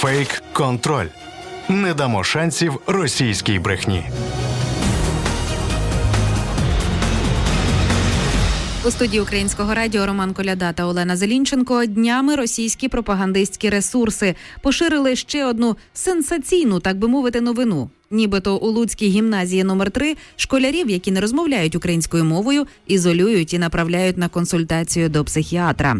Фейк контроль. Не дамо шансів російській брехні. У студії українського радіо Роман Коляда та Олена Зелінченко днями російські пропагандистські ресурси поширили ще одну сенсаційну, так би мовити, новину. Нібито у Луцькій гімназії номер 3 школярів, які не розмовляють українською мовою, ізолюють і направляють на консультацію до психіатра.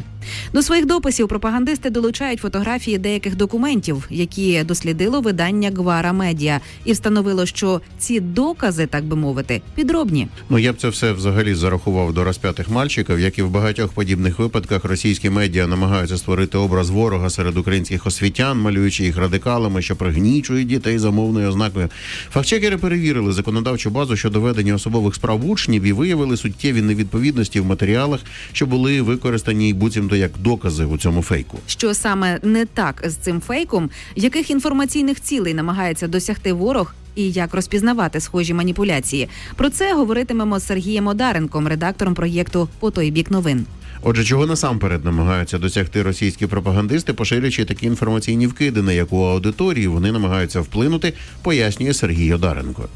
До своїх дописів пропагандисти долучають фотографії деяких документів, які дослідило видання Гвара Медіа, і встановило, що ці докази, так би мовити, підробні. Ну я б це все взагалі зарахував до розп'ятих мальчиків, як і в багатьох подібних випадках російські медіа намагаються створити образ ворога серед українських освітян, малюючи їх радикалами, що пригнічують дітей за мовною ознакою. Фактчекери перевірили законодавчу базу щодо ведення особових справ учнів і виявили суттєві невідповідності в матеріалах, що були використані буцімто як докази у цьому фейку. Що саме не так з цим фейком, яких інформаційних цілей намагається досягти ворог, і як розпізнавати схожі маніпуляції? Про це говоритимемо з Сергієм Одаренком, редактором проєкту По той бік новин. Отже, чого насамперед намагаються досягти російські пропагандисти, поширюючи такі інформаційні вкиди, на яку аудиторію вони намагаються вплинути, пояснює Сергій Одаренко.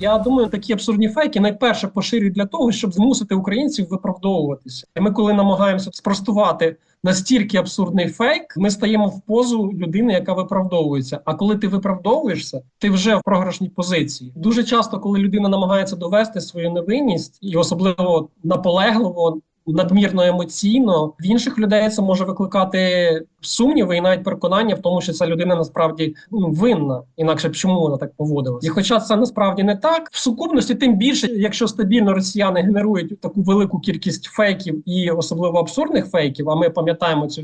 Я думаю, такі абсурдні фейки найперше поширюють для того, щоб змусити українців виправдовуватися. Ми, коли намагаємося спростувати настільки абсурдний фейк, ми стаємо в позу людини, яка виправдовується. А коли ти виправдовуєшся, ти вже в програшній позиції. Дуже часто, коли людина намагається довести свою невинність, і особливо наполегливо. Надмірно емоційно в інших людей це може викликати сумніви і навіть переконання в тому, що ця людина насправді ну, винна, інакше чому вона так поводилася. І хоча це насправді не так, в сукупності, тим більше, якщо стабільно росіяни генерують таку велику кількість фейків і особливо абсурдних фейків, а ми пам'ятаємо цю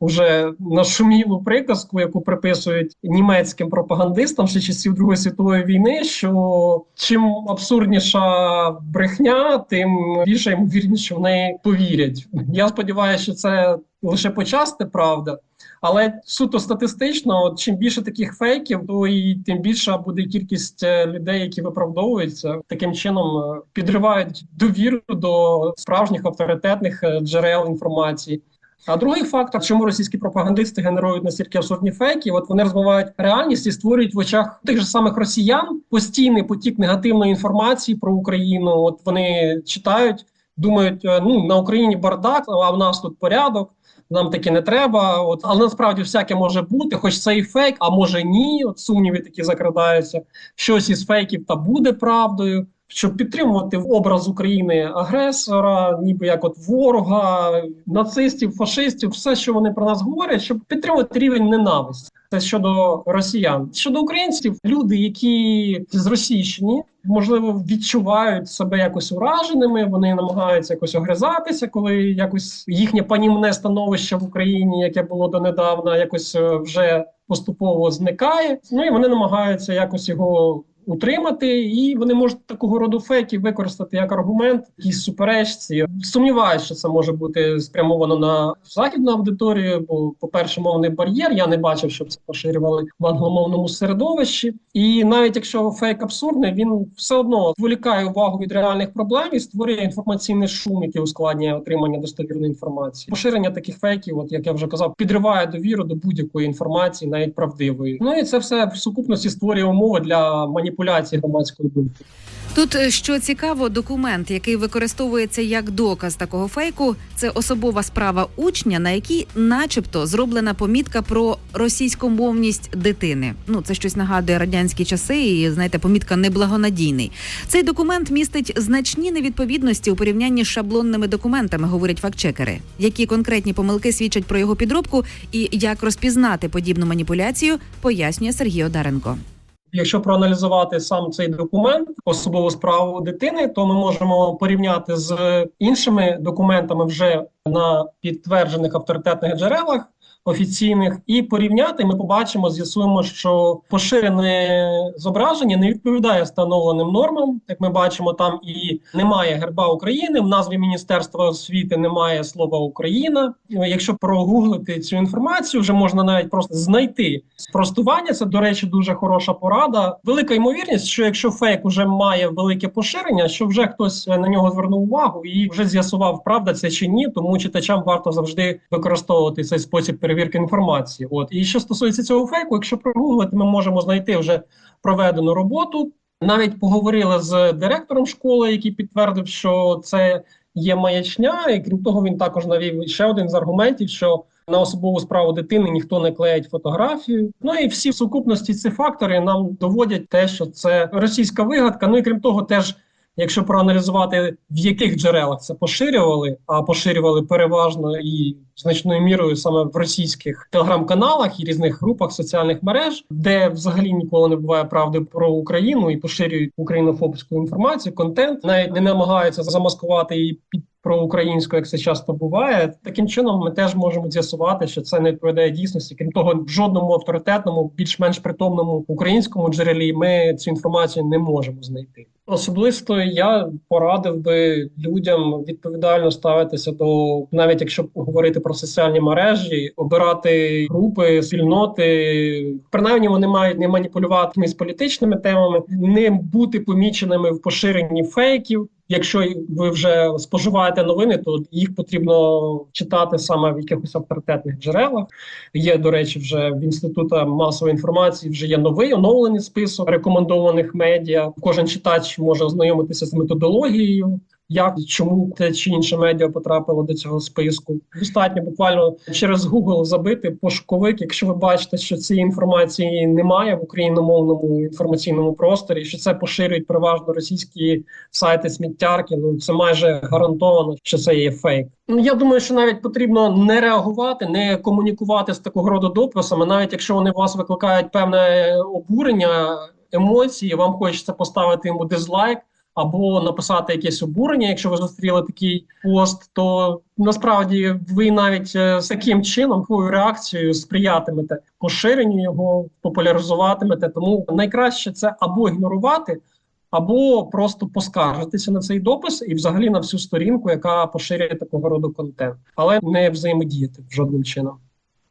уже нашумілу приказку, яку приписують німецьким пропагандистам ще часів Другої світової війни. Що чим абсурдніша брехня, тим більше ймовірніше, в неї повірять. Я сподіваюся, що це лише почасти правда. Але суто статистично, чим більше таких фейків, то і тим більша буде кількість е, людей, які виправдовуються, таким чином е, підривають довіру до справжніх авторитетних е, джерел інформації. А другий фактор, чому російські пропагандисти генерують настільки абсурдні фейки, от вони розмивають реальність і створюють в очах тих же самих росіян постійний потік негативної інформації про Україну. От вони читають, думають, е, ну на Україні бардак, а в нас тут порядок. Нам таке не треба, от але насправді всяке може бути, хоч це і фейк, а може ні. От сумніви такі закрадаються. Щось із фейків та буде правдою щоб підтримувати образ України агресора, ніби як от ворога, нацистів, фашистів, все, що вони про нас говорять, щоб підтримувати рівень ненависті. Це щодо росіян, щодо українців, люди, які зросійщені, можливо, відчувають себе якось ураженими. Вони намагаються якось огризатися, коли якось їхнє панівне становище в Україні, яке було донедавна, якось е, вже поступово зникає. Ну і вони намагаються якось його утримати, і вони можуть такого роду фейки використати як аргумент якісь суперечці. Сумніваюся, що це може бути спрямовано на західну аудиторію. Бо, по перше, мовний бар'єр. Я не бачив, щоб це поширювали в англомовному середовищі. І навіть якщо фейк абсурдний, він все одно відволікає увагу від реальних проблем і створює інформаційний шум, який ускладнює отримання достовірної інформації. Поширення таких фейків, от як я вже казав, підриває довіру до будь-якої інформації, навіть правдивої. Ну і це все в сукупності створює умови для маніпуляції громадської думки. Тут е, що цікаво, документ, який використовується як доказ такого фейку, це особова справа учня, на якій, начебто, зроблена помітка про російськомовність дитини. Ну це щось нагадує радянські часи, і знаєте, помітка неблагонадійний. Цей документ містить значні невідповідності у порівнянні з шаблонними документами, говорять фактчекери. Які конкретні помилки свідчать про його підробку, і як розпізнати подібну маніпуляцію, пояснює Сергій Одаренко. Якщо проаналізувати сам цей документ, особову справу дитини, то ми можемо порівняти з іншими документами вже на підтверджених авторитетних джерелах офіційних і порівняти, ми побачимо, з'ясуємо, що поширене зображення не відповідає встановленим нормам. Як ми бачимо, там і немає герба України. В назві Міністерства освіти немає слова Україна. Якщо прогуглити цю інформацію, вже можна навіть просто знайти спростування. Це до речі, дуже хороша порада. Велика ймовірність, що якщо фейк уже має велике поширення, що вже хтось на нього звернув увагу і вже з'ясував, правда це чи ні. Тому читачам варто завжди використовувати цей спосіб перевірки інформації. От і що стосується цього фейку, якщо прогуглити, ми можемо знайти вже проведену роботу. Навіть поговорили з директором школи, який підтвердив, що це є маячня, і крім того, він також навів ще один з аргументів, що на особову справу дитини ніхто не клеїть фотографію. Ну і всі в сукупності ці фактори нам доводять те, що це російська вигадка. Ну і крім того, теж. Якщо проаналізувати, в яких джерелах це поширювали, а поширювали переважно і значною мірою саме в російських телеграм-каналах і різних групах соціальних мереж, де взагалі ніколи не буває правди про Україну і поширюють українофобську інформацію, контент, навіть не намагаються замаскувати її під проукраїнську, як це часто буває. Таким чином, ми теж можемо з'ясувати, що це не відповідає дійсності. Крім того, в жодному авторитетному, більш-менш притомному українському джерелі ми цю інформацію не можемо знайти. Особисто я порадив би людям відповідально ставитися до навіть якщо говорити про соціальні мережі, обирати групи, спільноти. Принаймні вони мають не маніпулювати з політичними темами, не бути поміченими в поширенні фейків. Якщо ви вже споживаєте новини, то їх потрібно читати саме в якихось авторитетних джерелах. Є, до речі, вже в інститута масової інформації вже є новий оновлений список рекомендованих медіа. Кожен читач може ознайомитися з методологією. Як чому те чи інше медіа потрапило до цього списку? Достатньо буквально через Google забити пошуковик. Якщо ви бачите, що цієї інформації немає в україномовному інформаційному просторі, що це поширюють переважно російські сайти сміттярки. Ну це майже гарантовано, що це є фейк. Ну я думаю, що навіть потрібно не реагувати, не комунікувати з такого роду дописами, навіть якщо вони вас викликають певне обурення, емоції, вам хочеться поставити йому дизлайк або написати якесь обурення, якщо ви зустріли такий пост, то насправді ви навіть е, з таким чином такою реакцією сприятимете поширенню його, популяризуватимете. Тому найкраще це або ігнорувати, або просто поскаржитися на цей допис і взагалі на всю сторінку, яка поширює такого роду контент, але не взаємодіяти жодним чином.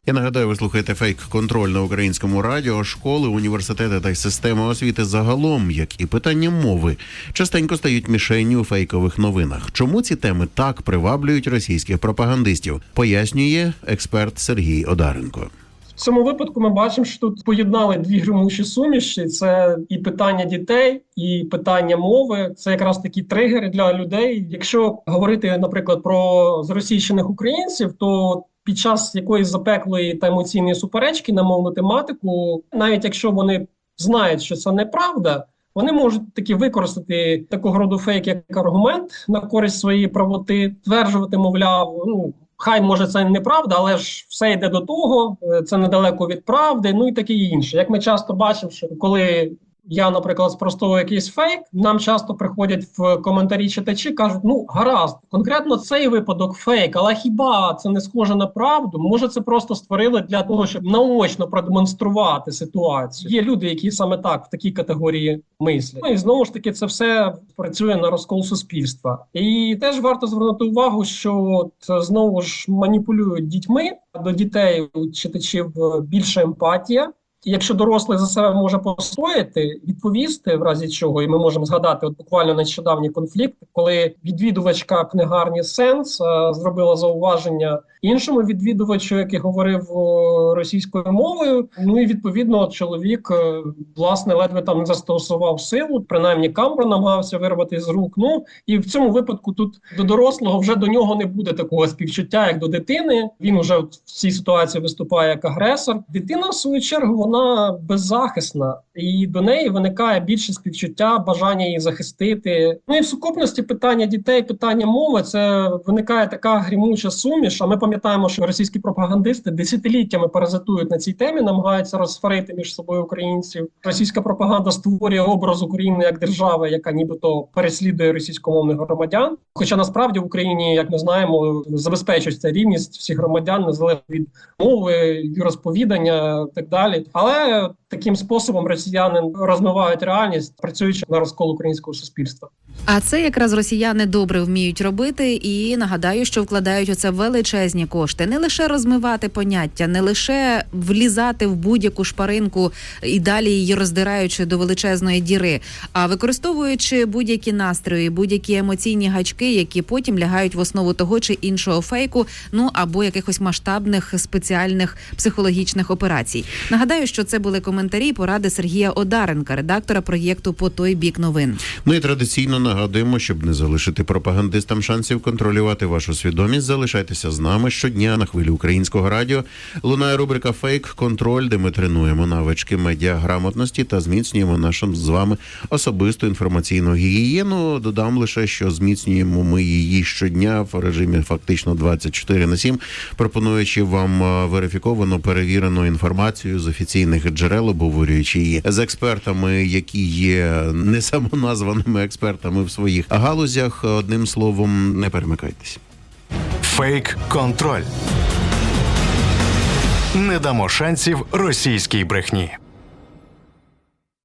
Я нагадаю, ви слухаєте фейк контроль на українському радіо, школи, університети та й системи освіти загалом, як і питання мови, частенько стають мішенню у фейкових новинах. Чому ці теми так приваблюють російських пропагандистів? Пояснює експерт Сергій Одаренко. В цьому випадку ми бачимо, що тут поєднали дві гримучі суміші: це і питання дітей, і питання мови. Це якраз такі тригери для людей. Якщо говорити, наприклад, про зросійщених українців, то під час якоїсь запеклої та емоційної суперечки на мовну тематику, навіть якщо вони знають, що це неправда. Вони можуть таки використати такого роду фейк як аргумент на користь своєї правоти, тверджувати, мовляв, ну хай може це неправда, але ж все йде до того, е, це недалеко від правди, ну і таке інше. Як ми часто бачимо, що коли я, наприклад, спростовую якийсь фейк, нам часто приходять в коментарі читачі, кажуть: ну гаразд, конкретно цей випадок фейк, але хіба це не схоже на правду? Може, це просто створили для того, щоб наочно продемонструвати ситуацію. Є люди, які саме так в такій категорії мислять. Ну і знову ж таки, це все працює на розкол суспільства. І теж варто звернути увагу, що от, знову ж маніпулюють дітьми до дітей у читачів е, більша емпатія. Якщо дорослий за себе може постояти, відповісти в разі чого, і ми можемо згадати от буквально нещодавній конфлікт, коли відвідувачка книгарні Сенс е, зробила зауваження іншому відвідувачу, який говорив е, російською мовою. Ну і відповідно чоловік е, власне ледве там застосував силу, принаймні камеру намагався вирвати з рук. Ну і в цьому випадку тут до дорослого вже до нього не буде такого співчуття, як до дитини. Він вже в цій ситуації виступає як агресор. Дитина в свою чергу вона беззахисна, і до неї виникає більше співчуття, бажання її захистити. Ну і в сукупності питання дітей, питання мови це виникає така грімуча суміш. А ми пам'ятаємо, що російські пропагандисти десятиліттями паразитують на цій темі, намагаються розсварити між собою українців. Російська пропаганда створює образ України як держави, яка нібито переслідує російськомовних громадян. Хоча насправді в Україні, як ми знаємо, забезпечується рівність всіх громадян незалежно від мови, віросповідання і так далі. Але Таким способом росіяни розмивають реальність, працюючи на розкол українського суспільства. А це якраз росіяни добре вміють робити, і нагадаю, що вкладають у це величезні кошти. Не лише розмивати поняття, не лише влізати в будь-яку шпаринку і далі її роздираючи до величезної діри, а використовуючи будь-які настрої, будь-які емоційні гачки, які потім лягають в основу того чи іншого фейку, ну або якихось масштабних спеціальних психологічних операцій. Нагадаю, що це були коментарі і поради Сергія Одаренка, редактора проєкту по той бік новин. Ну і традиційно нагадуємо, щоб не залишити пропагандистам шансів контролювати вашу свідомість. Залишайтеся з нами щодня на хвилі українського радіо. Лунає рубрика Фейк Контроль, де ми тренуємо навички медіаграмотності та зміцнюємо нашу з вами особисту інформаційну гігієну. Додам лише, що зміцнюємо ми її щодня в режимі фактично 24 на 7, пропонуючи вам е, верифіковану перевірену інформацію з офіційних джерел, обговорюючи її з експертами, які є не самоназваними експертами в своїх галузях. Одним словом, не перемикайтесь. Фейк контроль. Не дамо шансів російській брехні.